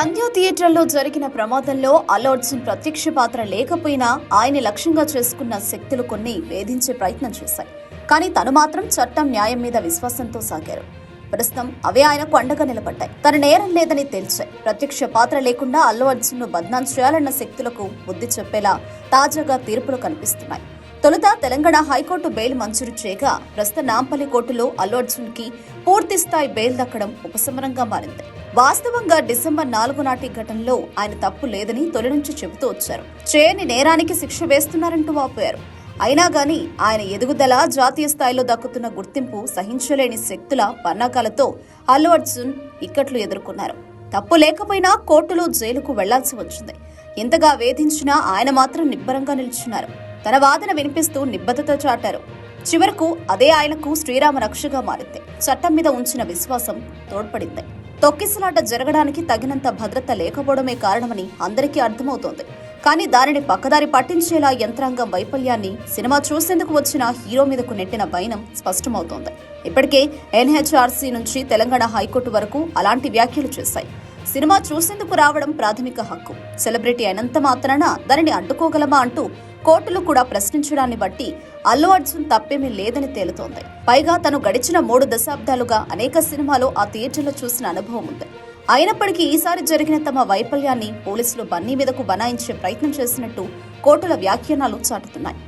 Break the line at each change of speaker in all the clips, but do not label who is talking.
సంధ్యా థియేటర్లో జరిగిన ప్రమాదంలో అల్లు అర్జున్ ప్రత్యక్ష పాత్ర లేకపోయినా ఆయన లక్ష్యంగా చేసుకున్న శక్తులు కొన్ని వేధించే ప్రయత్నం చేశాయి. కానీ తను మాత్రం చట్టం న్యాయం మీద విశ్వాసంతో సాగారు. ప్రస్తుతం అవే ఆయనకు అండగా నిలబడ్డాయి. తన నేరం లేదని తేల్చాయి. ప్రత్యక్ష పాత్ర లేకుండా అల్లు అర్జున్ను బద్నాం చేయాలన్న శక్తులకు బుద్ధి చెప్పేలా తాజాగా తీర్పులు కనిపిస్తున్నాయి. తొలుత తెలంగాణ హైకోర్టు బెయిల్ మంజూరు చేయగా ప్రస్తుత నాంపల్లి కోర్టులో అల్లు అర్జున్కి పూర్తి స్థాయి బెయిల్ దక్కడం ఉపశమనంగా మారింది. వాస్తవంగా డిసెంబర్ నాలుగు నాటి ఘటనలో ఆయన తప్పు లేదని తొలి నుంచి చెబుతూ వచ్చారు. చేయని నేరానికి శిక్ష వేస్తున్నారంటూ వాపోయారు. అయినా గాని ఆయన ఎదుగుదల జాతీయ స్థాయిలో దక్కుతున్న గుర్తింపు సహించలేని శక్తుల పన్నాకాలతో అల్లు అర్జున్ ఇక్కట్లు ఎదుర్కొన్నారు. తప్పు లేకపోయినా కోర్టులో జైలుకు వెళ్ళాల్సి వచ్చింది. ఇంతగా వేధించినా ఆయన మాత్రం నిబ్బరంగా నిల్చున్నారు తన వాదన వినిపిస్తూ నిబద్ధత చాటారు. చివరకు అదే ఆయనకు శ్రీరామ రక్షగా మారింది. చట్టం మీద ఉంచిన విశ్వాసం తోడ్పడింది. తొక్కిసలాట జరగడానికి తగినంత భద్రత లేకపోవడమే కారణమని అందరికీ అర్థమవుతోంది. కానీ దానిని పక్కదారి పట్టించేలా యంత్రాంగం వైఫల్యాన్ని సినిమా చూసేందుకు వచ్చిన హీరో మీదకు నెట్టిన వైనం స్పష్టమవుతోంది. ఇప్పటికే ఎన్హెచ్ఆర్సీ నుంచి తెలంగాణ హైకోర్టు వరకు అలాంటి వ్యాఖ్యలు చేశాయి. సినిమా చూసేందుకు రావడం ప్రాథమిక హక్కు. సెలబ్రిటీ అయినంత మాత్రాన దానిని అడ్డుకోగలమా అంటూ కోర్టులు కూడా ప్రశ్నించడాన్ని బట్టి అల్లు అర్జున్ తప్పేమీ లేదని తేలుతోంది. పైగా తను గడిచిన మూడు దశాబ్దాలుగా అనేక సినిమాలు ఆ థియేటర్లో చూసిన అనుభవం ఉంది. అయినప్పటికీ ఈసారి జరిగిన తమ వైఫల్యాన్ని పోలీసులు బన్నీ మీదకు బనాయించే ప్రయత్నం చేసినట్టు కోర్టుల వ్యాఖ్యానాలు చాటుతున్నాయి.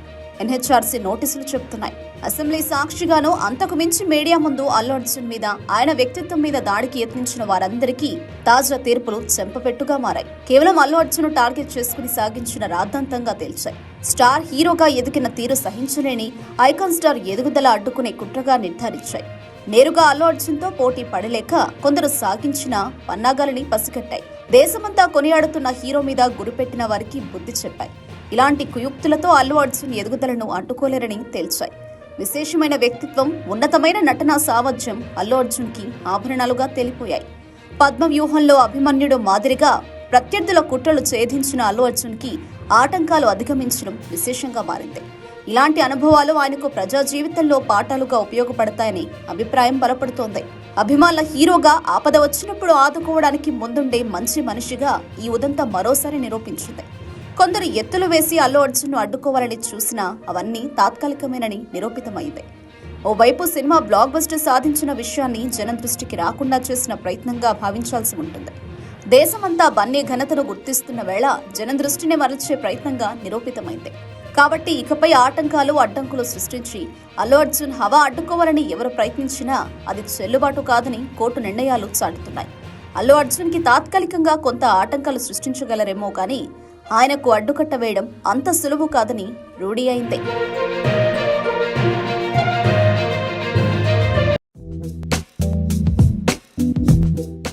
ఎన్హెచ్ఆర్సీ నోటీసులు చెబుతున్నాయి. అసెంబ్లీ సాక్షిగాను అంతకు మించి మీడియా ముందు అల్లు అర్జున్ మీద ఆయన వ్యక్తిత్వం మీద దాడికి యత్నించిన వారందరికీ తాజా తీర్పులు చెంపపెట్టుగా మారాయి. కేవలం అల్లు అర్జున్ టార్గెట్ చేసుకుని సాగించిన రాద్ధాంతంగా తేల్చాయి. స్టార్ హీరోగా ఎదిగిన తీరు సహించలేని ఐకాన్ స్టార్ ఎదుగుదల అడ్డుకునే కుట్రగా నిర్ధారించాయి. నేరుగా అల్లు అర్జున్తో పోటీ పడలేక కొందరు సాగించిన పన్నాగాలని పసిగట్టాయి. దేశమంతా కొనియాడుతున్న హీరో మీద గురిపెట్టిన వారికి బుద్ధి చెప్పాయి. ఇలాంటి కుయుక్తులతో అల్లు అర్జున్ ఎదుగుదలను అడ్డుకోలేరని తేల్చాయి. విశేషమైన వ్యక్తిత్వం ఉన్నతమైన నటనా సామర్థ్యం అల్లు అర్జున్కి ఆభరణాలుగా తేలిపోయాయి. పద్మ వ్యూహంలో అభిమన్యుడు మాదిరిగా ప్రత్యర్థుల కుట్రలు ఛేదించిన అల్లు అర్జున్కి ఆటంకాలు అధిగమించడం విశేషంగా మారింది. ఇలాంటి అనుభవాలు ఆయనకు ప్రజా జీవితంలో పాఠాలుగా ఉపయోగపడతాయని అభిప్రాయం బలపడుతోంది. అభిమానుల హీరోగా ఆపద వచ్చినప్పుడు ఆదుకోవడానికి ముందుండే మంచి మనిషిగా ఈ ఉదంతం మరోసారి నిరూపించింది. కొందరు ఎత్తులు వేసి అల్లు అర్జున్ను అడ్డుకోవాలని చూసినా అవన్నీ తాత్కాలికమేనని నిరూపితమైంది. ఓవైపు సినిమా బ్లాక్ బస్టర్ సాధించిన విషయాన్ని జనం దృష్టికి రాకుండా చేసిన ప్రయత్నంగా భావించాల్సి ఉంటుంది. దేశమంతా బన్నీ ఘనతను గుర్తిస్తున్న వేళ జనం దృష్టిని మరల్చే ప్రయత్నంగా నిరూపితమైంది. కాబట్టి ఇకపై ఆటంకాలు అడ్డంకులు సృష్టించి అల్లు అర్జున్ హవా అడ్డుకోవాలని ఎవరు ప్రయత్నించినా అది చెల్లుబాటు కాదని కోర్టు నిర్ణయాలు చాటుతున్నాయి. అల్లు అర్జున్కి తాత్కాలికంగా కొంత ఆటంకాలు సృష్టించగలరేమో కానీ ఆయనకు అడ్డుకట్ట వేయడం అంత సులువు కాదని రూఢి అయింది.